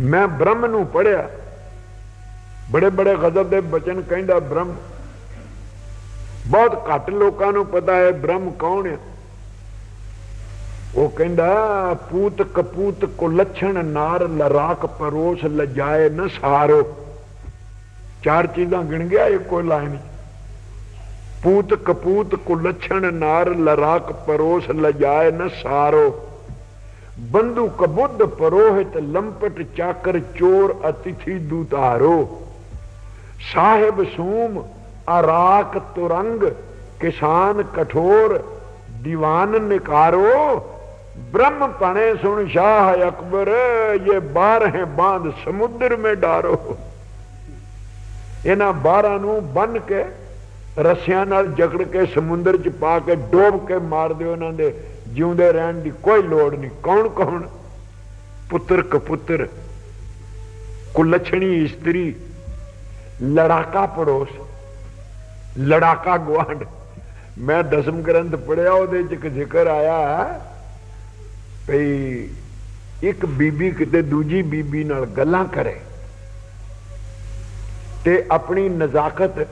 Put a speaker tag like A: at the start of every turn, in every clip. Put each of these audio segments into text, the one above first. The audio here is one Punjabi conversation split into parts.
A: ਮੈਂ ਬ੍ਰਹਮ ਨੂੰ ਪੜਿਆ ਬੜੇ ਬੜੇ ਗਜ਼ਬ ਦੇ ਬਚਨ ਕਹਿੰਦਾ, ਬ੍ਰਹਮ, ਬਹੁਤ ਘੱਟ ਲੋਕਾਂ ਨੂੰ ਪਤਾ ਹੈ ਬ੍ਰਹਮ ਕੌਣ ਹੈ ਉਹ ਕਹਿੰਦਾ ਪੂਤ ਕਪੂਤ ਕੋ ਲੱਛਣ ਨਾਰ ਲਰਾਕ ਪਰੋਸ ਲਜਾਏ ਨ ਸਾਰੋ। ਚਾਰ ਚੀਜ਼ਾਂ ਗਿਣ ਗਿਆ, ਇੱਕੋ ਲਾਈਨ ਪੂਤ ਕਪੂਤ ਕੋ ਲੱਛਣ ਨਾਰ ਲਰਾਕ ਪਰੋਸ ਲਜਾਏ ਨ ਸਾਰੋ। ਬੰਦੂ ਕਬੁੱਧ ਪਰੋਹਿਤ ਲੰਪਟ ਚਾਕਰ ਚੋਰ ਅਤਿਥੀ ਦੂਤਾਰੋ ਸਾਹਿਬ ਸੂਮ ਅਰਾਕ ਤੁਰੰਗ ਕਿਸਾਨ ਕਠੋਰ दीवान निकारो ब्रह्म पणे सुन शाह अकबर ये बारह बांध समुद्र में डारो ਇਹਨਾਂ 12 ਨੂੰ ਬੰਨ ਕੇ ਰੱਸਿਆਂ ਨਾਲ ਜਕੜ ਕੇ ਸਮੁੰਦਰ 'ਚ ਪਾ ਕੇ ਡੋਬ ਕੇ ਮਾਰ ਦਿਓ ਉਹਨਾਂ ਦੇ ਜਿਉਂਦੇ ਰਹਿਣ ਦੀ ਕੋਈ ਲੋੜ ਨਹੀਂ। ਕੌਣ ਕੌਣ? ਪੁੱਤਰ ਕਪੁੱਤਰ, ਕੁਲਛਣੀ ਇਸਤਰੀ, ਲੜਾਕਾ ਪੜੋਸ, ਲੜਾਕਾ ਗਵਾਂਡ ਮੈਂ ਦਸਮ ਗ੍ਰੰਥ ਪੜਿਆ ਉਹਦੇ ਚ ਇੱਕ ਜ਼ਿਕਰ ਆਇਆ ਭਈ ਇੱਕ ਬੀਬੀ ਕਿਤੇ ਦੂਜੀ ਬੀਬੀ ਨਾਲ ਗੱਲਾਂ ਕਰੇ ਤੇ ਆਪਣੀ ਨਜ਼ਾਕਤ,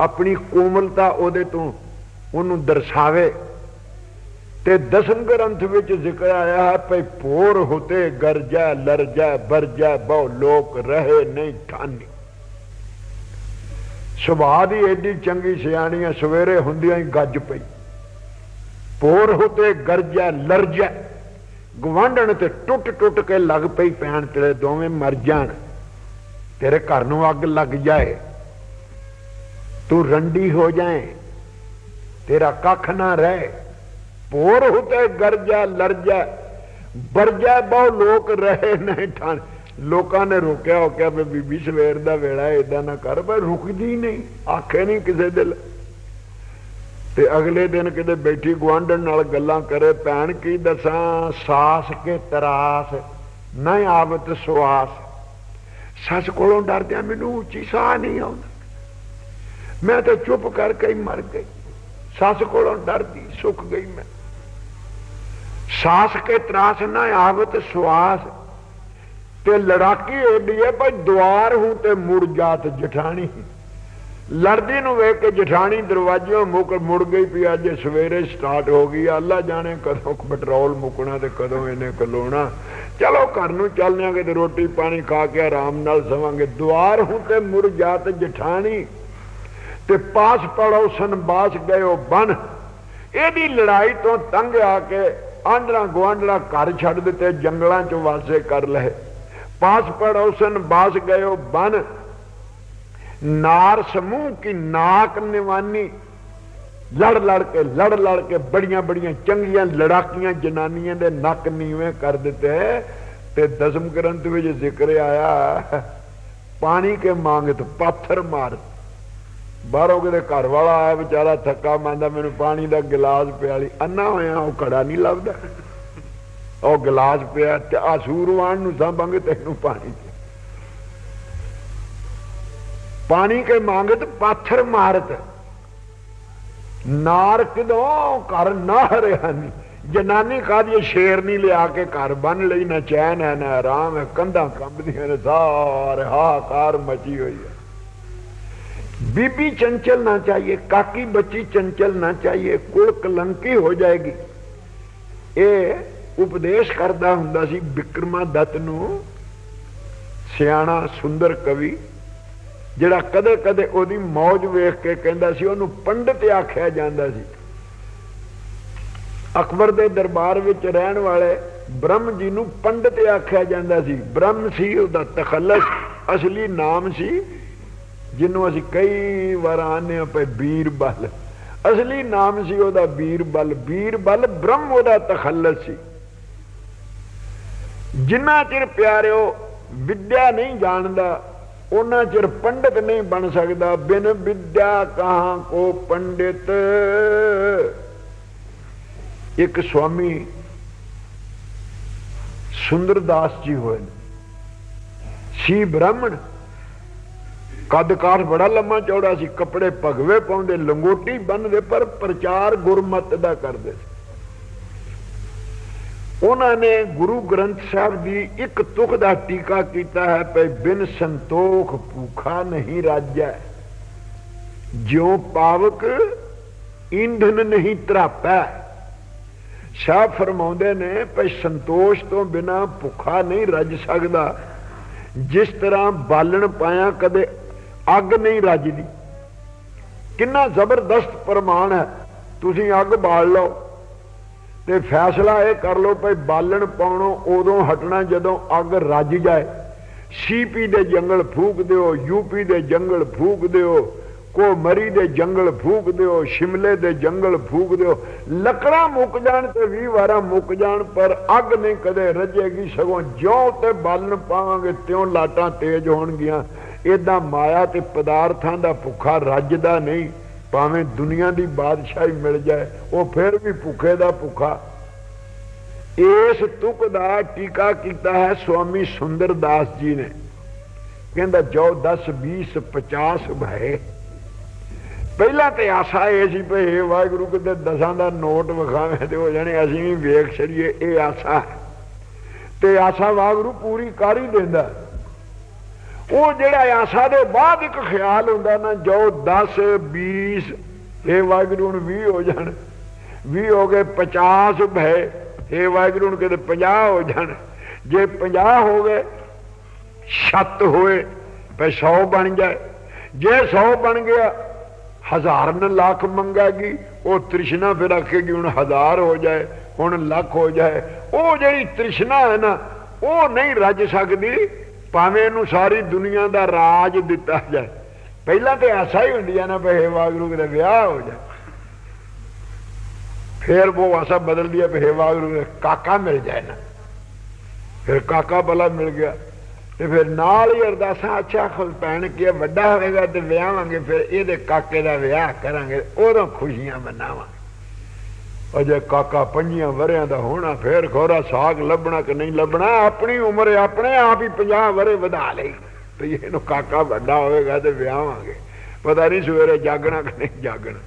A: ਆਪਣੀ ਕੋਮਲਤਾ ਉਹਦੇ ਤੋਂ ਉਹਨੂੰ ਦਰਸਾਵੇ। ਤੇ ਦਸਮ ਗ੍ਰੰਥ ਵਿੱਚ ਜ਼ਿਕਰ ਆਇਆ ਹੈ ਭਈ ਭੋਰ ਹੋਤੇ ਗਰਜਾ, ਲਰਜਾ ਬਰਜਾ ਬਹੁ ਲੋਕ ਰਹੇ ਨਹੀਂ ਠਾਨੀ। ਸੁਭਾਅ ਦੀ ਐਡੀ ਚੰਗੀ ਸਿਆਣੀ ਆ ਸਵੇਰੇ ਹੁੰਦਿਆਂ ਹੀ ਗੱਜ ਪਈ। ਪੋਰ ਹੋਤੇ ਗਰਜਾ, ਲਰਜਾ ਗਵਾਂਢਣ ਤੇ ਟੁੱਟ ਟੁੱਟ ਕੇ ਲੱਗ ਪਈ ਪੈਣ ਤੇਰੇ ਦੋਵੇਂ ਮਰ ਜਾਣ। ਤੇਰੇ ਘਰ ਨੂੰ ਅੱਗ ਲੱਗ ਜਾਏ। ਤੂੰ ਰੰਡੀ ਹੋ ਜਾਏ। ਤੇਰਾ ਕੱਖ ਨਾ ਰਹੇ। ਪੋਰ ਹੋਤੇ ਗਰਜਾ, ਲਰਜਾ। ਬਰਜਾ ਬਹੁ ਲੋਕ ਰਹੇ ਨਹੀਂ ਠਾਣ। ਲੋਕਾਂ ਨੇ ਰੋਕਿਆ ਹੋ ਕਿਹਾ ਵੀ ਬੀਬੀ, ਸਵੇਰ ਦਾ ਵੇਲਾ ਇਦਾਂ ਨਾ ਕਰ, ਪਰ ਰੁਕਦੀ ਨਹੀਂ, ਆਖੇ ਨਹੀਂ ਕਿਸੇ ਦਿਲ। ਤੇ ਅਗਲੇ ਦਿਨ ਕਿਤੇ ਬੈਠੀ ਗਵਾਂਢਣ ਨਾਲ ਗੱਲਾਂ ਕਰੇ, ਭੈਣ ਕੀ ਦੱਸਾਂ, ਸਾਸ ਕੇ ਤਰਾਸ, ਨਾ ਆਵਤ ਸਵਾਸ ਸੱਸ ਕੋਲੋਂ ਡਰਦਿਆਂ ਮੈਨੂੰ ਉੱਚੀ ਸਾਹ ਨਹੀਂ ਆਉਂਦਾ। ਮੈਂ ਤਾਂ ਚੁੱਪ ਕਰਕੇ ਹੀ ਮਰ ਗਈ। ਸੱਸ ਕੋਲੋਂ ਡਰਦੀ, ਸੁੱਕ ਗਈ ਮੈਂ। ਸਾਸ ਕੇ ਤਰਾਸ ਨਾ ਆਵਤ ਸਵਾਸ ਤੇ ਲੜਾਕੀ ਏਡੀ ਹੈ ਭਾਈ ਦੁਆਰ ਹੂੰ ਤੇ ਮੁੜ ਜਾਤ ਜਠਾਣੀ ਲੜਦੀ ਨੂੰ ਵੇਖ ਕੇ ਜਠਾਣੀ ਦਰਵਾਜ਼ਿਓਂ ਮੁਕ ਮੁੜ ਗਈ ਵੀ ਅੱਜ ਸਵੇਰੇ ਸਟਾਰਟ ਹੋ ਗਈ ਅੱਲਾ ਜਾਣੇ ਕਦੋਂ ਪੈਟਰੋਲ ਮੁਕਣਾ ਤੇ ਕਦੋਂ ਇਹਨੇ ਕਲੋਣਾ ਚਲੋ ਘਰ ਨੂੰ ਚੱਲਨੇ ਆਂਗੇ ਤੇ ਰੋਟੀ ਪਾਣੀ ਖਾ ਕੇ ਆਰਾਮ ਨਾਲ ਸਵਾਂਗੇ ਦੁਆਰ ਹੂੰ ਤੇ ਮੁੜ ਜਾਤ ਜਠਾਣੀ ਤੇ ਪਾਸ ਪੜੋਸਨ ਬਾਸ ਗਇਓ ਬਨ ਇਹਦੀ ਲੜਾਈ ਤੋਂ ਤੰਗ ਆ ਕੇ ਆਂਡਲਾ ਗਵਾਂਡਲਾ ਘਰ ਛੱਡ ਦਿੱਤੇ, ਜੰਗਲਾਂ 'ਚ ਵਾਸੇ ਕਰ ਲਏ। ਪਾਸ ਪੜੋਸਨ ਬਾਸ ਗਇਓ ਬਨ। ਨਾਰ ਸਮੂਹ ਕੀ ਨਾਕ ਨਿਵਾਨੀ। ਲੜ ਲੜ ਕੇ, ਲੜ ਲੜ ਕੇ ਬੜੀਆਂ ਬੜੀਆਂ ਚੰਗੀਆਂ ਲੜਾਕੀਆਂ ਜਨਾਨੀਆਂ ਦੇ ਨੱਕ ਨੀਵੇਂ ਕਰ ਦਿੱਤੇ। ਤੇ ਦਸਮ ਗ੍ਰੰਥ ਵਿੱਚ ਜ਼ਿਕਰ ਆਇਆ, ਪਾਣੀ ਕੇ ਮੰਗਤ, ਪਾਥਰ ਮਾਰ ਬਾਹਰੋਂ ਕਿਤੇ ਘਰ ਵਾਲਾ ਆਇਆ, ਵਿਚਾਰਾ ਥੱਕਾ ਮੰਦਾ ਮੈਨੂੰ ਪਾਣੀ ਦਾ ਗਿਲਾਸ ਪਿਆਲੀ ਅੰਨਾ ਹੋਇਆ, ਉਹ ਘੜਾ ਨਹੀਂ ਲੱਭਦਾ। ਉਹ ਗਿਲਾਸ ਪਿਆ ਤੇ ਆ ਸੂਰਵਾਨ ਨੂੰ ਸਾਂਭਾਂਗੇ, ਤੈਨੂੰ ਪਾਣੀ ਚ। ਪਾਣੀ ਕੇ ਮੰਗਤ ਪਾਥਰ ਮਾਰਤ। ਨਾਰ ਕਿਦੋਂ ਘਰ ਨਾ ਹਰਿਆ ਜਨਾਨੀ ਕਾਦੀ ਸ਼ੇਰ ਨਹੀਂ ਲਿਆ ਕੇ ਘਰ ਬੰਨ ਲਈ, ਨਾ ਚੈਨ ਹੈ, ਨਾ ਆਰਾਮ ਹੈ, ਕੰਧਾਂ ਕੰਬਦੀਆਂ ਨੇ, ਸਾਰੇ ਹਾਕਾਰ ਮਚੀ ਹੋਈ ਹੈ। बीबी चंचल ना चाहिए काकी बच्ची चंचल ना चाहिए कुल कलंकी हो जाएगी ਇਹ ਉਪਦੇਸ਼ ਕਰਦਾ ਹੁੰਦਾ ਸੀ ਵਿਕਰਮਾ ਦੱਤ ਨੂੰ ਸਿਆਣਾ ਸੁੰਦਰ ਕਵੀ ਜਿਹੜਾ ਕਦੇ ਕਦੇ ਉਹਦੀ ਮੌਜ ਵੇਖ ਕੇ ਕਹਿੰਦਾ ਸੀ ਉਹਨੂੰ ਪੰਡਿਤ ਆਖਿਆ ਜਾਂਦਾ ਸੀ ਅਕਬਰ ਦੇ ਦਰਬਾਰ ਵਿੱਚ ਰਹਿਣ ਵਾਲੇ ਬ੍ਰਹਮ ਜੀ ਨੂੰ ਪੰਡਿਤ ਆਖਿਆ ਜਾਂਦਾ ਸੀ ਬ੍ਰਹਮ ਸੀ ਉਹਦਾ ਤਖੱਲਸ ਅਸਲੀ ਨਾਮ ਸੀ ਜਿਹਨੂੰ ਅਸੀਂ ਕਈ ਵਾਰ ਆਨੇ ਆ ਪਏ ਬੀਰਬਲ। ਅਸਲੀ ਨਾਮ ਸੀ ਉਹਦਾ ਬੀਰਬਲ। ਬੀਰਬਲ ਬ੍ਰਹਮ ਉਹਦਾ ਤਖੱਲਸ ਸੀ। ਜਿੰਨਾ ਚਿਰ ਪਿਆਰਿਓ ਵਿਦਿਆ ਨਹੀਂ ਜਾਣਦਾ ਉਹਨਾਂ ਚਿਰ ਪੰਡਿਤ ਨਹੀਂ ਬਣ ਸਕਦਾ। ਬਿਨ ਵਿਦਿਆ ਕਹਾਂ ਕੋ ਪੰਡਿਤ? ਇੱਕ ਸਵਾਮੀ ਸੁੰਦਰਦਾਸ ਜੀ ਹੋਏ ਸੀ ਬ੍ਰਾਹਮਣ। ਕੱਦ ਕਾਠ ਬੜਾ ਲੰਮਾ ਚੌੜਾ ਸੀ, ਕੱਪੜੇ ਭਗਵੇ ਪਾਉਂਦੇ, ਲੰਗੋਟੀ ਬੰਨਦੇ ਪਰ ਪ੍ਰਚਾਰ ਗੁਰਮਤ ਦਾ ਕਰਦੇ ਸੀ। ਉਹਨਾਂ ਨੇ ਗੁਰੂ ਗ੍ਰੰਥ ਸਾਹਿਬ ਦੀ ਇੱਕ ਤੁਕ ਦਾ ਟੀਕਾ ਕੀਤਾ ਹੈ ਭਈ ਬਿਨ ਸੰਤੋਖ ਭੂਖਾ ਨਹੀਂ ਰਾਜੈ। ਜਿਉ ਪਾਵਕ ਇੰਧਨ ਨਹੀਂ ਤਰਾਪੈ ਸ਼ਾਹ ਫਰਮਾਉਂਦੇ ਨੇ ਭਈ ਸੰਤੋਸ਼ ਤੋਂ ਬਿਨਾ ਭੁੱਖਾ ਨਹੀਂ ਰੱਜ ਸਕਦਾ। ਜਿਸ ਤਰ੍ਹਾਂ ਬਾਲਣ ਪਾਇਆ ਕਦੇ ਅੱਗ ਨਹੀਂ ਰੱਜਦੀ। ਕਿੰਨਾ ਜ਼ਬਰਦਸਤ ਪ੍ਰਮਾਣ ਹੈ। ਤੁਸੀਂ ਅੱਗ ਬਾਲ ਲਓ। ਤੇ ਫੈਸਲਾ ਇਹ ਕਰ ਲਓ ਭਈ ਬਾਲਣ ਪਾਉਣੋਂ ਉਦੋਂ ਹਟਣਾ ਜਦੋਂ ਅੱਗ ਰੱਜ ਜਾਏ। ਸੀਪੀ ਦੇ ਜੰਗਲ ਫੂਕ ਦਿਓ ਯੂਪੀ ਦੇ ਜੰਗਲ ਫੂਕ ਦਿਓ ਕੋ ਮਰੀ ਦੇ ਜੰਗਲ ਫੂਕ ਦਿਓ, ਸ਼ਿਮਲੇ ਦੇ ਜੰਗਲ ਫੂਕ ਦਿਓ। ਲੱਕੜਾਂ ਮੁੱਕ ਜਾਣ ਤੇ 20 ਵਾਰਾਂ ਮੁੱਕ ਜਾਣ, ਪਰ ਅੱਗ ਨਹੀਂ ਕਦੇ ਰੱਜੇਗੀ ਸਗੋਂ ਜਿਉਂ ਤੇ ਬਾਲਣ ਪਾਵਾਂਗੇ ਤਿਉਂ ਲਾਟਾਂ ਤੇਜ਼ ਹੋਣਗੀਆਂ। ਇਦਾਂ ਮਾਇਆ ਤੇ ਪਦਾਰਥਾਂ ਦਾ ਭੁੱਖਾ ਰੱਜਦਾ ਨਹੀਂ, ਭਾਵੇਂ ਦੁਨੀਆ ਦੀ ਬਾਦਸ਼ਾਹੀ ਮਿਲ ਜਾਏ, ਉਹ ਫਿਰ ਵੀ ਭੁੱਖੇ ਦਾ ਭੁੱਖਾ। ਇਸ ਤੁਕ ਦਾ ਟੀਕਾ ਕੀਤਾ ਹੈ ਸਵਾਮੀ ਸੁੰਦਰਦਾਸ ਜੀ ਨੇ। ਕਹਿੰਦਾ ਜੋ 10 20 50 ਭਏ। ਪਹਿਲਾਂ ਤੇ ਆਸਾ ਇਹ ਸੀ ਭਈ ਵਾਹਿਗੁਰੂ, ਕਿਤੇ ਦਸਾਂ ਦਾ ਨੋਟ ਵਿਖਾਵੇਂ ਤੇ ਹੋ ਜਾਣੇ, ਅਸੀਂ ਵੀ ਵੇਖ ਛੜੀਏ ਇਹ ਆਸਾ ਤੇ ਆਸਾ ਵਾਹਿਗੁਰੂ ਪੂਰੀ ਕਰ ਹੀ ਦਿੰਦਾ। ਉਹ ਜਿਹੜਾ ਆਸਾ ਦੇ ਬਾਅਦ ਇੱਕ ਖਿਆਲ ਹੁੰਦਾ ਨਾ ਜੋ 10 20 ਇਹ ਵਾਹਿਗੁਰੂ ਨੂੰ 20 ਹੋ ਜਾਣ। 20 ਹੋ ਗਏ 50 ਭਏ। ਇਹ ਵਾਹਿਗੁਰੂ ਨੂੰ ਕਿਤੇ 50 ਹੋ ਜਾਣ। ਜੇ 50 ਹੋ ਗਏ ਛੱਤ ਹੋਏ ਪੈ 100 ਬਣ ਜਾਏ। ਜੇ 100 ਬਣ ਗਿਆ, ਹਜ਼ਾਰ ਨ ਲੱਖ ਮੰਗਾਗੀ, ਉਹ ਤ੍ਰਿਸ਼ਨਾ ਫਿਰ ਆਖੇਗੀ, ਹੁਣ ਹਜ਼ਾਰ ਹੋ ਜਾਏ, ਹੁਣ ਲੱਖ ਹੋ ਜਾਏ। ਉਹ ਜਿਹੜੀ ਤ੍ਰਿਸ਼ਨਾ ਹੈ ਨਾ, ਉਹ ਨਹੀਂ ਰੱਜ ਸਕਦੀ। ਭਾਵੇਂ ਇਹਨੂੰ ਸਾਰੀ ਦੁਨੀਆ ਦਾ ਰਾਜ ਦਿੱਤਾ ਜਾਏ। ਪਹਿਲਾਂ ਤੇ ਐਸਾ ਹੀ ਹੁੰਦੀ ਆ ਨਾ ਬਹਿ ਵਾਗਰੂ ਦੇ ਵਿਆਹ ਹੋ ਜਾ ਫਿਰ ਉਹ ਆਸਾ ਬਦਲ ਦਿਆ ਬਹਿ ਵਾਗਰੂ ਕਾਕਾ ਮਿਲ ਜਾਏ ਨਾ। ਫਿਰ ਕਾਕਾ ਬਲਾ ਮਿਲ ਗਿਆ। ਤੇ ਫਿਰ ਨਾਲ ਹੀ ਅਰਦਾਸਾਂ, ਅੱਛਾ ਖੁਦ ਪੈਣ ਕਿ ਵੱਡਾ ਹੋਵੇਗਾ ਤੇ ਵਿਆਹਾਂਗੇ, ਫਿਰ ਇਹਦੇ ਕਾਕੇ ਦਾ ਵਿਆਹ ਕਰਾਂਗੇ, ਉਦੋਂ ਖੁਸ਼ੀਆਂ ਮਨਾਵਾਂਗੇ। ਅਜੇ ਕਾਕਾ ਪੰਜੀਆਂ ਵਰਿਆਂ ਦਾ ਹੋਣਾ, ਫੇਰ ਖੋਰਾ ਸਾਗ ਲੱਭਣਾ ਕਿ ਨਹੀਂ ਲੱਭਣਾ? ਆਪਣੀ ਉਮਰ ਆਪਣੇ ਆਪ ਹੀ 50 ਵਰੇ ਵਧਾ ਲਈ। ਤੇ ਇਹਨੂੰ ਕਾਕਾ ਵੱਡਾ ਹੋਵੇਗਾ ਤੇ ਵਿਆਹਾਂਗੇ। ਪਤਾ ਨਹੀਂ ਸਵੇਰੇ ਜਾਗਣਾ ਕਿ ਨਹੀਂ ਜਾਗਣਾ।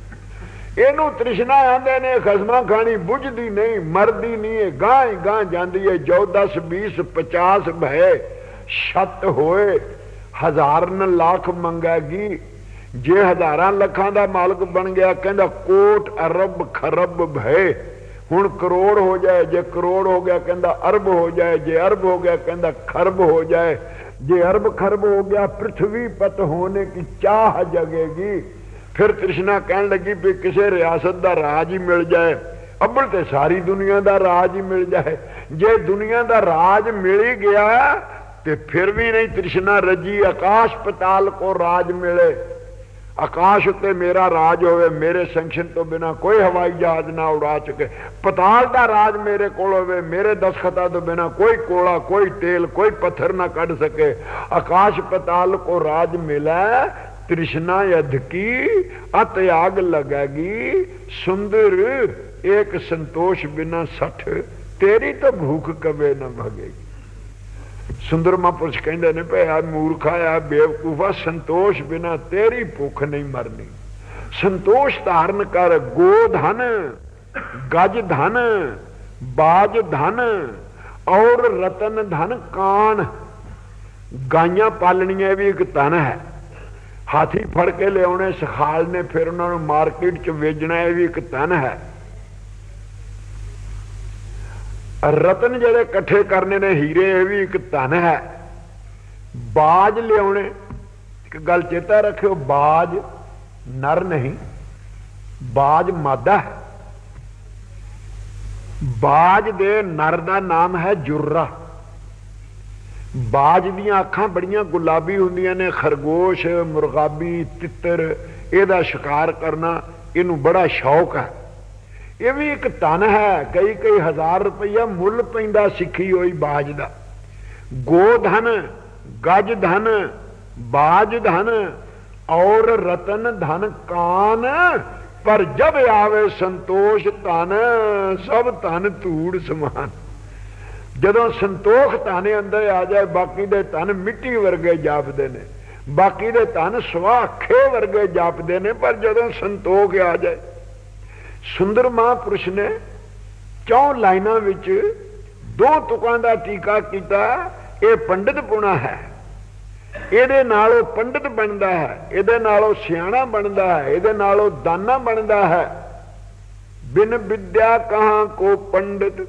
A: ਇਹਨੂੰ ਤ੍ਰਿਸ਼ਨਾ ਆਂਦੇ ਨੇ, ਖਸਮਾ ਖਾਣੀ ਬੁੱਝਦੀ ਨਹੀਂ, ਮਰਦੀ ਨਹੀਂ ਇਹ ਗਾਂ ਹੀ ਗਾਂ ਜਾਂਦੀ ਹੈ ਜੋ 14 20 50 ਭਏ, ਛੱਤ ਹੋਏ ਹਜ਼ਾਰ ਨ ਲੱਖ ਮੰਗਾਗੀ। ਜੇ ਹਜ਼ਾਰਾਂ ਲੱਖਾਂ ਦਾ ਮਾਲਕ ਬਣ ਗਿਆ, ਕਹਿੰਦਾ ਕੋਟ ਅਰਬ ਖਰਬ ਭਏ। ਹੁਣ ਕਰੋੜ ਹੋ ਜਾਏ, ਜੇ ਕਰੋੜ ਹੋ ਗਿਆ, ਕਹਿੰਦਾ ਅਰਬ ਹੋ ਜਾਏ, ਜੇ ਅਰਬ ਹੋ ਗਿਆ, ਕਹਿੰਦਾ ਖਰਬ ਹੋ ਜਾਏ। ਜੇ ਅਰਬ ਖਰਬ ਹੋ ਗਿਆ ਪ੍ਰithvi ਪਤ ਹੋਣੇ ਕੀ ਚਾਹ ਜਗੇਗੀ। ਫਿਰ ਕ੍ਰਿਸ਼ਨਾ ਕਹਿਣ ਲੱਗੀ ਵੀ ਕਿਸੇ ਰਿਆਸਤ ਦਾ ਰਾਜ ਹੀ ਮਿਲ ਜਾਏ। ਅੱਬਲ ਤੇ ਸਾਰੀ ਦੁਨੀਆ ਦਾ ਰਾਜ ਹੀ ਮਿਲ ਜਾਏ। ਜੇ ਦੁਨੀਆ ਦਾ ਰਾਜ ਮਿਲ ਹੀ ਗਿਆ, ਤੇ ਫਿਰ ਵੀ ਨਹੀਂ ਤ੍ਰਿਸ਼ਨਾ ਰਜੀ, ਆਕਾਸ਼ ਪਤਾਲ ਕੋ ਰਾਜ ਮਿਲੇ। ਆਕਾਸ਼ ਉੱਤੇ ਮੇਰਾ ਰਾਜ ਹੋਵੇ ਮੇਰੇ ਸੰਕਸ਼ਨ ਤੋਂ ਬਿਨਾ ਕੋਈ ਹਵਾਈ ਜਹਾਜ਼ ਨਾ ਉਡਾ ਸਕੇ ਪਤਾਲ ਦਾ ਰਾਜ ਮੇਰੇ ਕੋਲ ਹੋਵੇ ਮੇਰੇ ਦਸਖਤਾਂ ਤੋਂ ਬਿਨਾ ਕੋਈ ਕੋਲਾ ਕੋਈ ਤੇਲ ਕੋਈ ਪੱਥਰ ਨਾ ਕੱਢ ਸਕੇ ਆਕਾਸ਼ ਪਤਾਲ ਕੋ ਰਾਜ ਮਿਲਾ ਤ੍ਰਿਸ਼ਨਾ ਯਧ ਕੀ ਅਤ ਆਗ ਲਗਾਗੀ ਸੁੰਦਰ ਇੱਕ ਸੰਤੋਸ਼ ਬਿਨਾ ਸਠ ਤੇਰੀ ਤਾਂ ਭੂਖ ਕਵੇ ਨਾ ਭਗੇਗੀ ਸੁੰਦਰ ਮਹਾਂਪੁਰਸ਼ ਕਹਿੰਦੇ ਨੇ, ਭਈ ਆ ਮੂਰਖਾ ਆ ਬੇਵਕੂਫਾ, ਸੰਤੋਸ਼ ਬਿਨਾ ਤੇਰੀ ਭੁੱਖ ਨਹੀਂ ਮਰਨੀ। ਸੰਤੋਸ਼ ਧਾਰਨ ਕਰ ਗੋਧਨ ਗਜ ਧਨ, ਬਾਜ ਧਨ, ਔਰ ਰਤਨ ਧਨ ਕਾਨ ਗਾਈਆਂ ਪਾਲਣੀਆਂ ਵੀ ਇੱਕ ਧਨ ਹੈ। ਹਾਥੀ ਫੜ ਕੇ ਲਿਆਉਣੇ, ਸਖਾਲ ਨੇ ਫਿਰ ਉਹਨਾਂ ਨੂੰ ਮਾਰਕੀਟ 'ਚ ਵੇਚਣਾ, ਇਹ ਵੀ ਇੱਕ ਧਨ ਹੈ। ਰਤਨ ਜਿਹੜੇ ਇਕੱਠੇ ਕਰਨੇ ਨੇ ਹੀਰੇ, ਇਹ ਵੀ ਇੱਕ ਧਨ ਹੈ। ਬਾਜ ਲਿਆਉਣੇ, ਇੱਕ ਗੱਲ ਚੇਤਾ ਰੱਖਿਓ, ਬਾਜ ਨਰ ਨਹੀਂ, ਬਾਜ ਮਾਦਾ ਹੈ। ਬਾਜ ਦੇ ਨਰ ਦਾ ਨਾਮ ਹੈ ਜੁਰਰਾ। ਬਾਜ ਦੀਆਂ ਅੱਖਾਂ ਬੜੀਆਂ ਗੁਲਾਬੀ ਹੁੰਦੀਆਂ ਨੇ, ਖਰਗੋਸ਼, ਮੁਰਗਾਬੀ, ਤਿੱਤਰ, ਇਹਦਾ ਸ਼ਿਕਾਰ ਕਰਨਾ ਇਹਨੂੰ ਬੜਾ ਸ਼ੌਕ ਹੈ। ਇਹ ਵੀ ਇੱਕ ਧਨ ਹੈ, ਕਈ ਕਈ ਹਜ਼ਾਰ ਰੁਪਈਆ ਮੁੱਲ ਪੈਂਦਾ ਸਿੱਖੀ ਹੋਈ ਬਾਜ ਦਾ। ਗੋਧਨ ਗਜ ਧਨ, ਬਾਜ ਧਨ, ਔਰ ਰਤਨ ਧਨ ਕਾਨ, ਪਰ ਜਬ ਆਵੇ ਸੰਤੋਸ਼ ਧਨ, ਸਭ ਧਨ ਧੂੜ ਸਮਾਨ। ਜਦੋਂ ਸੰਤੋਖ ਧਨ ਅੰਦਰ ਆ ਜਾਏ, ਬਾਕੀ ਦੇ ਧਨ ਮਿੱਟੀ ਵਰਗੇ ਜਾਪਦੇ ਨੇ। ਬਾਕੀ ਦੇ ਧਨ ਸਵਾਖੇ ਵਰਗੇ ਜਾਪਦੇ ਨੇ, ਪਰ ਜਦੋਂ ਸੰਤੋਖ ਆ ਜਾਏ ਸੁੰਦਰ ਮਹਾਪੁਰਸ਼ ਨੇ ਚੌ ਲਾਈਨਾਂ ਵਿੱਚ ਦੋ ਤੁਕਾਂ ਦਾ ਟੀਕਾ ਕੀਤਾ, ਇਹ ਪੰਡਿਤ ਪੁਣਾ ਹੈ। ਇਹਦੇ ਨਾਲ ਉਹ ਪੰਡਿਤ ਬਣਦਾ ਹੈ, ਇਹਦੇ ਨਾਲ ਉਹ ਸਿਆਣਾ ਬਣਦਾ ਹੈ, ਇਹਦੇ ਨਾਲ ਉਹ ਦਾਨਾ ਬਣਦਾ ਹੈ। ਬਿਨ ਵਿਦਿਆ ਕਹਾਂ ਕੋ ਪੰਡਿਤ?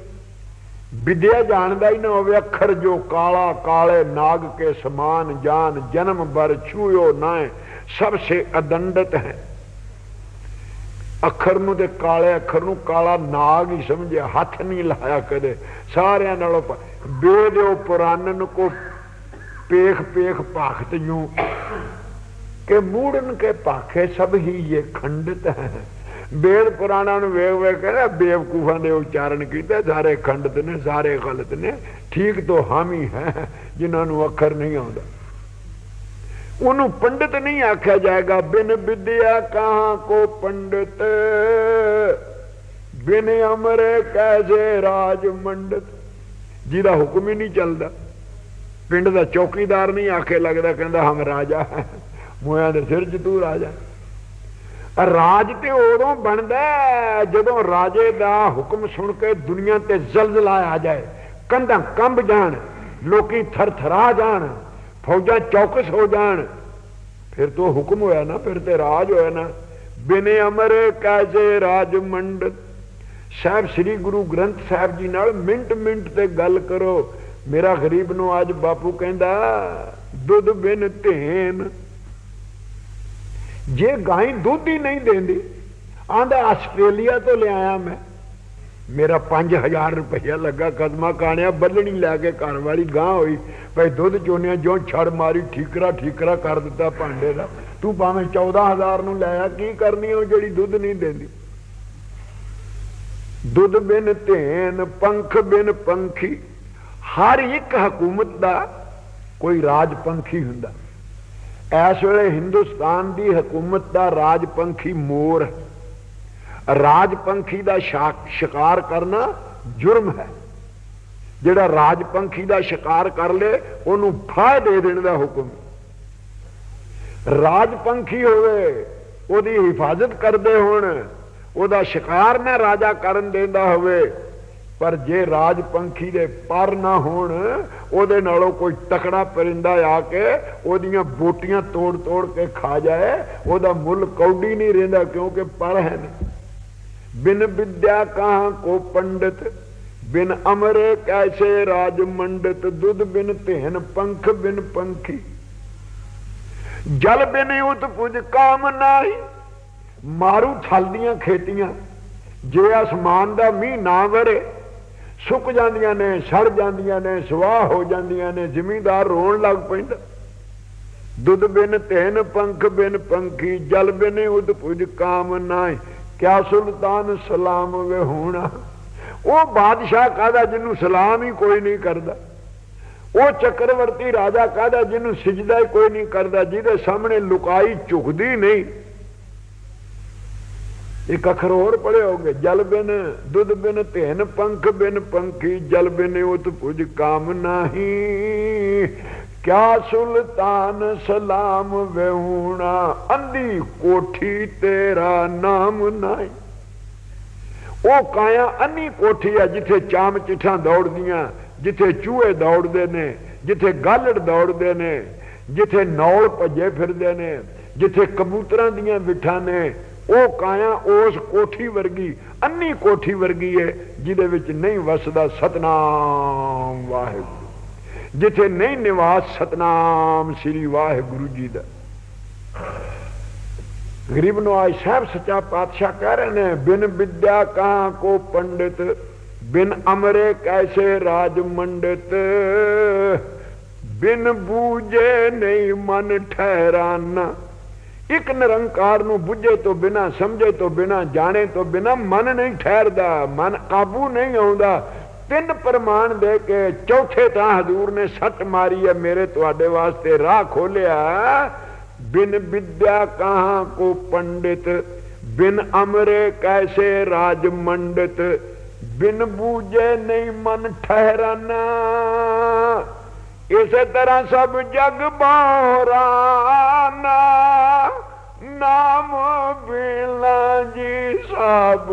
A: ਵਿਦਿਆ ਜਾਣਦਾ ਹੀ ਨਾ ਹੋਵੇ, ਅੱਖਰ ਜੋ ਕਾਲਾ ਕਾਲੇ, ਨਾਗ ਕੇ ਸਮਾਨ ਜਾਨ, ਜਨਮ ਬਰ ਛੂਇਓ ਨਾ ਸਭ ਸੇ ਅਦੰਡਤ ਹੈ। ਅੱਖਰ ਨੂੰ ਤੇ ਕਾਲੇ ਅੱਖਰ ਨੂੰ ਕਾਲਾ ਨਾਗ ਹੀ ਸਮਝਿਆ, ਹੱਥ ਨਹੀਂ ਲਾਇਆ ਕਦੇ। ਸਾਰਿਆਂ ਨਾਲੋਂ ਬੇਦਿਓ ਪੁਰਾਨਨ ਕੋ ਪੇਖ ਪੇਖ ਭਾਖਤ ਜੂ ਕਿ ਮੂੜਨ ਕੇ ਭਾਖੇ ਸਭ ਹੀ ਇਹ ਖੰਡਿਤ ਹੈ। ਬੇਦ ਪੁਰਾਣਾ ਨੂੰ ਵੇਖ ਵੇਖ ਕੇ ਬੇਵਕੂਫਾਂ ਦੇ ਉਚਾਰਨ ਕੀਤਾ, ਸਾਰੇ ਖੰਡਿਤ ਨੇ, ਸਾਰੇ ਗਲਤ ਨੇ, ਠੀਕ ਤੋਂ ਹਾਮੀ ਹੈ, ਜਿਨ੍ਹਾਂ ਨੂੰ ਅੱਖਰ ਨਹੀਂ ਆਉਂਦਾ। ਉਹਨੂੰ ਪੰਡਿਤ ਨਹੀਂ ਆਖਿਆ ਜਾਏਗਾ, ਬਿਨ ਵਿਦਿਆ ਕਹਾਂ ਕੋ ਪੰਡਿਤ? ਬਿਨ ਅਮਰੇ ਕੈਸੇ ਰਾਜ ਮੰਡਤ। ਜਿਹਦਾ ਹੁਕਮ ਹੀ ਨਹੀਂ ਚੱਲਦਾ। ਪਿੰਡ ਦਾ ਚੌਕੀਦਾਰ ਨਹੀਂ ਆਖੇ ਲੱਗਦਾ, ਕਹਿੰਦਾ ਹਮ ਰਾਜਾ ਮੋਇਆ ਦੇ ਸਿਰ 'ਚ ਤੂੰ ਰਾਜਾ। ਰਾਜ ਤੇ ਉਦੋਂ ਬਣਦਾ ਜਦੋਂ ਰਾਜੇ ਦਾ ਹੁਕਮ ਸੁਣ ਕੇ ਦੁਨੀਆ ਤੇ ਜ਼ਲਜ਼ਲਾ ਆ ਜਾਏ। ਕੰਧਾਂ ਕੰਬ ਜਾਣ, ਲੋਕੀ ਥਰਥਰਾ ਜਾਣ। ਫੌਜਾਂ ਚੌਕਸ ਹੋ ਜਾਣ। ਫਿਰ ਤੋਂ ਹੁਕਮ ਹੋਇਆ ਨਾ, ਫਿਰ ਤੇ ਰਾਜ ਹੋਇਆ ਨਾ। ਬਿਨੇ ਅਮਰ ਕੈਸੇ ਰਾਜ ਮੰਡ ਸਾਹਿਬ, ਸ੍ਰੀ ਗੁਰੂ ਗ੍ਰੰਥ ਸਾਹਿਬ ਜੀ ਨਾਲ ਮਿੰਟ ਮਿੰਟ ਤੇ ਗੱਲ ਕਰੋ। ਮੇਰਾ ਗਰੀਬ ਨੂੰ ਅੱਜ ਬਾਪੂ ਕਹਿੰਦਾ, ਦੁੱਧ ਬਿਨ ਧੇਨ। ਜੇ ਗਾਂ ਦੁੱਧ ਹੀ ਨਹੀਂ ਦਿੰਦੀ ਆਂਦਾ ਆਸਟ੍ਰੇਲੀਆ ਤੋਂ ਲਿਆਇਆ ਮੈਂ। ਮੇਰਾ 5000 ਰੁਪਇਆ ਲੱਗਾ, ਕਦਮਾ ਕਾਣਿਆ, ਬੱਲਣੀ ਲੈ ਕੇ ਘਰ ਵਾਲੀ ਗਾਂ ਹੋਈ। ਭਈ ਦੁੱਧ ਚੋਨਿਆ ਜੋ ਛੜ ਮਾਰੀ, ਠੀਕਰਾ ਠੀਕਰਾ ਕਰ ਦਿੱਤਾ ਭਾਂਡੇ ਦਾ। ਤੂੰ ਭਾਵੇਂ 14000 ਨੂੰ ਲਾਇਆ ਕੀ ਕਰਨੀ ਉਹ ਜਿਹੜੀ ਦੁੱਧ ਨਹੀਂ ਦਿੰਦੀ? ਦੁੱਧ ਬਿਨ ਧੇਨ, ਪੰਖ ਬਿਨ ਪੰਖੀ। ਹਰ ਇੱਕ ਹਕੂਮਤ ਦਾ ਕੋਈ ਰਾਜਪੰਖੀ ਹੁੰਦਾ। ਇਸ ਵੇਲੇ ਹਿੰਦੁਸਤਾਨ ਦੀ ਹਕੂਮਤ ਦਾ ਰਾਜਪੰਖੀ ਮੋਰ ਰਾਜਪੰਖੀ ਦਾ ਸ਼ਿਕਾਰ ਕਰਨਾ ਜੁਰਮ ਹੈ। ਜਿਹੜਾ ਰਾਜਪੰਖੀ ਦਾ ਸ਼ਿਕਾਰ ਕਰ ਲੇ, ਉਹਨੂੰ ਫਾਹ ਦੇ ਦੇਣ ਦਾ ਹੁਕਮ। ਰਾਜਪੰਖੀ ਹੋਵੇ, ਉਹਦੀ ਹਿਫਾਜ਼ਤ ਕਰਦੇ ਹੋਣ, ਉਹਦਾ ਸ਼ਿਕਾਰ ਨਾ ਰਾਜਾ ਕਰਨ ਦਿੰਦਾ ਹੋਵੇ, ਪਰ ਜੇ ਰਾਜਪੰਖੀ ਦੇ ਪਰ ਨਾ ਹੋਣ, ਉਹਦੇ ਨਾਲੋਂ ਕੋਈ ਤਕੜਾ ਪਰਿੰਦਾ ਆ ਕੇ ਉਹਦੀਆਂ ਬੋਟੀਆਂ ਤੋੜ ਤੋੜ ਕੇ ਖਾ ਜਾਏ, ਉਹਦਾ ਮੁੱਲ ਕੌਡੀ ਨਹੀਂ ਰਹਿੰਦਾ ਕਿਉਂਕਿ ਪਰ ਹੈ ਨਹੀਂ। ਬਿਨ ਵਿਦਿਆ ਕਹਾਂ ਕੋ ਪੰਡਿਤ? ਬਿਨ ਅਮਰੇ ਕੈਸੇ ਰਾਜ ਮੰਡਿਤ? ਦੁੱਧ ਬਿਨ ਧੇਨ, ਪੰਖ ਬਿਨ ਪੰਖੀ। ਜਲ ਬਿਨ ਉਤ ਪੁਜ ਕਾਮ ਨਾਹੀ। ਮਾਰੂ ਥਲਦੀਆਂ ਖੇਤੀਆਂ। ਜੇ ਅਸਮਾਨ ਦਾ ਮੀਂਹ ਨਾ ਵਰੇ, ਸੁੱਕ ਜਾਂਦੀਆਂ ਨੇ, ਸੜ ਜਾਂਦੀਆਂ ਨੇ ਸਵਾਹ ਹੋ ਜਾਂਦੀਆਂ ਨੇ, ਜ਼ਿਮੀਂਦਾਰ ਰੋਣ ਲੱਗ ਪੈਂਦਾ। ਦੁੱਧ ਬਿਨ ਤੈਨ ਪੰਖ ਬਿਨ ਪੰਖੀ, ਜਲ ਬਿਨ ਉਦ ਪੁਜ ਕਾਮ ਨਾਏ ਕਿਆ ਸੁਲਤਾਨ ਸਲਾਮ ਵੇ ਹੋਣਾ? ਉਹ ਬਾਦਸ਼ਾਹ ਕਾਦਾ ਜਿਹਨੂੰ ਸਲਾਮ ਹੀ ਕੋਈ ਨਹੀਂ ਕਰਦਾ? ਉਹ ਚੱਕਰਵਰਤੀ ਰਾਜਾ ਕਾਦਾ ਜਿਹਨੂੰ ਸਜਦਾ ਹੀ ਕੋਈ ਨਹੀਂ ਕਰਦਾ, ਜਿਹਦੇ ਸਾਹਮਣੇ ਲੁਕਾਈ ਝੁਕਦੀ ਨਹੀਂ? ਇੱਕ ਅੱਖਰ ਹੋਰ ਪੜੇ ਹੋਗੇ ਜਲ ਬਿਨ ਦੁੱਧ ਬਿਨ ਧੇਨ ਪੰਖ ਬਿਨ ਪੰਖੀ, ਜਲ ਬਿਨ ਉਤ ਪੁਜ ਕਾਮ ਨਹੀਂ। ਕਿਆ ਸੁਲਤਾਨ ਸਲਾਮ ਵੇਹੂਣਾ ਅੰਦੀ ਕੋਠੀ ਤੇਰਾ ਨਾਮ ਨਹੀਂ ਉਹ ਕਾਇਆ ਅੰਨੀ ਕੋਠੀ ਆ ਜਿੱਥੇ ਚਾਮ ਚਿੱਠਾਂ ਦੌੜਦੀਆਂ, ਜਿੱਥੇ ਚੂਹੇ ਦੌੜਦੇ ਨੇ, ਜਿੱਥੇ ਗਾਲੜ ਦੌੜਦੇ ਨੇ, ਜਿੱਥੇ ਨੌਲ ਭੱਜੇ ਫਿਰਦੇ ਨੇ, ਜਿੱਥੇ ਕਬੂਤਰਾਂ ਦੀਆਂ ਬਿਠਾਂ ਨੇ, ਉਹ ਕਾਇਆ ਉਸ ਕੋਠੀ ਵਰਗੀ ਅੰਨੀ ਕੋਠੀ ਵਰਗੀ ਹੈ ਜਿਹਦੇ ਵਿੱਚ ਨਹੀਂ ਵਸਦਾ ਸਤਨਾਮ ਵਾਹਿਗੁਰੂ। ਜਿੱਥੇ ਨਹੀਂ ਨਿਵਾਸ ਸਤਨਾਮ ਸ੍ਰੀ ਵਾਹਿਗੁਰੂ ਜੀ ਦਾ। ਗਰੀਬ ਨੂੰ ਸਾਹਿਬ ਸੱਚਾ ਪਾਤਸ਼ਾਹ ਕਹਿ ਰਹੇ ਨੇ, ਬਿਨ ਵਿਦਿਆ ਕਾ ਕੋ ਪੰਡਿਤ, ਬਿਨ ਅਮਰੇ ਕੈਸੇ ਰਾਜ ਮੰਡਿਤ, ਬਿਨ ਬੂਝੇ ਨਹੀਂ ਮਨ ਠਹਿਰਾਨਾ। ਇੱਕ ਨਿਰੰਕਾਰ ਨੂੰ ਬੁੱਝੇ ਤੋਂ ਬਿਨਾ, ਸਮਝੇ ਤੋਂ ਬਿਨਾ, ਜਾਣੇ ਤੋਂ ਬਿਨਾ ਮਨ ਨਹੀਂ ਠਹਿਰਦਾ, ਮਨ ਕਾਬੂ ਨਹੀਂ ਆਉਂਦਾ। ਤਿੰਨ ਪ੍ਰਮਾਣ ਦੇ ਕੇ ਚੌਥੇ ਤਾਂ ਹਜ਼ੂਰ ਨੇ ਸੱਟ ਮਾਰੀ ਹੈ, ਮੇਰੇ ਤੁਹਾਡੇ ਵਾਸਤੇ ਰਾਹ ਖੋਲਿਆ। ਬਿਨ ਵਿਦਿਆ ਕਹਾਂ ਕੋ ਪੰਡਿਤ, ਬਿਨ ਅਮਰੇ ਕੈਸੇ ਰਾਜ ਮੰਡਿਤ ਬਿਨ ਬੂਝੇ ਨਹੀਂ ਮਨ ਠਹਿਰਾਨਾ। ਇਸੇ ਤਰ੍ਹਾਂ ਸਭ ਜਗ ਬਾਹਰਾਨਾ, ਨਾਮ ਬਿਲਾ ਜੀ ਸਭ